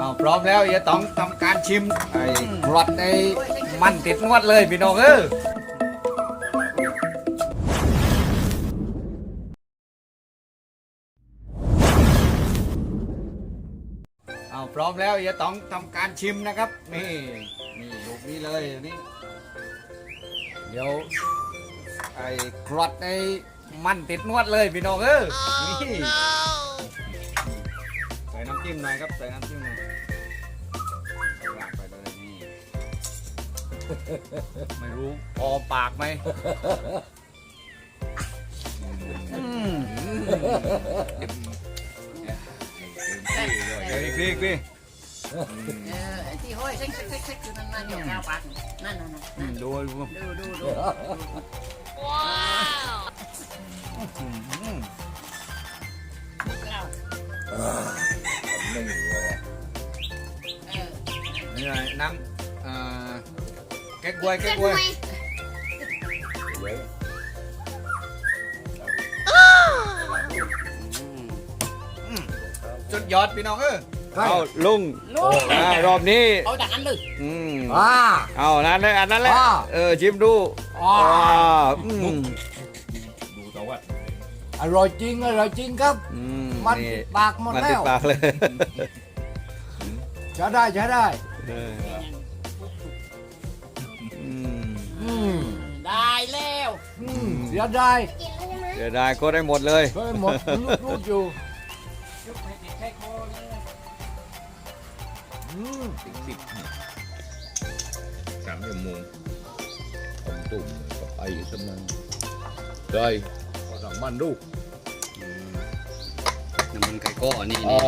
เอาพร้อมแล้วอย่าต้องทำการชิมไอ้กรอดในมันติดนวดเลยพี่น้องเออเอาพร้อมแล้วอย่าต้องทำการชิมนะครับ นี่ นี่ลูกนี้เลยนี่ เดี๋ยว ไอ้กรอดในมันติดนวดเลยพี่น้องเออนี่ จิ้มหน่อยครับ ใส่น้ำจิ้มหน่อยลากไปเลยนี่ ไม่รู้พอปากไหมอืมเดี๋ยวอีกทีอีกทีเออไอ้ที่ห้อยเซ็กเซ็กเซ็กเซ็กอยู่นั่นนั่นเดี๋ยวข้าวปักนั่นนั่นนั่นอืมดูดูดูดูดูอืมข้าว นี่ไงน้ำเอ่อแก๊กบวยแก๊กบวยเว้ยจุดยอดพี่น้องเออใช่เอาลุงลูกอ่ารอบนี้เอาจากอันเลยอืมอ่าเอานั่นเลยอันนั้นแหละอ่า เออชิมดูอ่าอ่าอืมดูตะวัดอร่อยจริงอร่อยจริงครับ อืมมันนี่ติดปากหมดมันแล้ติดวปากเลย ใช้ได้ใช้ได้ เอออืมอืมได้แล้วอืมเสียดายเดี๋ยวได้ก็ได้หมดเลย ก็หมดรูดรูดอยู่ยุบให้ติดแค่คอเลยอืมสิบสิบสามชั่วโมงทำตุ่มก็ไปสมันได้ก็สั่งมันดูน้ำมันไก่ก้อนี่อ่า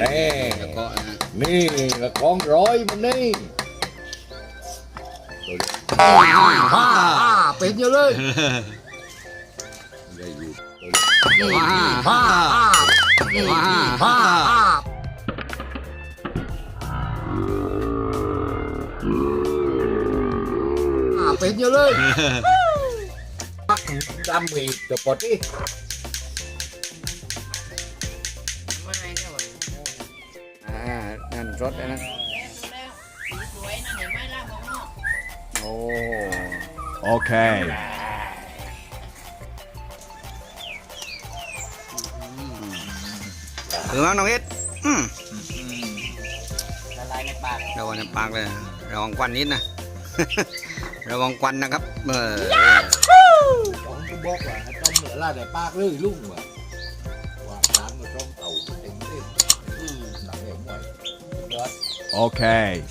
แน่ ไก่ก้อนะนี่ละของร้อยมันนี่ตัวเดียวฮ่าฮ่าเป็นอยู่เลยได้อยู่ตัวเดียวว้าฮ่าฮ่าว้าฮ่าฮ่าฮ่าเป็นอยู่เลย ปักดำอีกเดี๋ยวปลดอี นั่นรสเลยนะแล้วแล้วสีสวยนะเห็นไหมล่ะมองนอกโอ้ Okay. ถึงแล้วน้องเอ็ดอืมละลายในปากระวังในปากเลย ระวังควันนิดนะ ระวังควันนะครับ เออผมก็บอกว่าให้ต้มเหนือลาแต่ปากเลยลุ่งว่ะ Okay.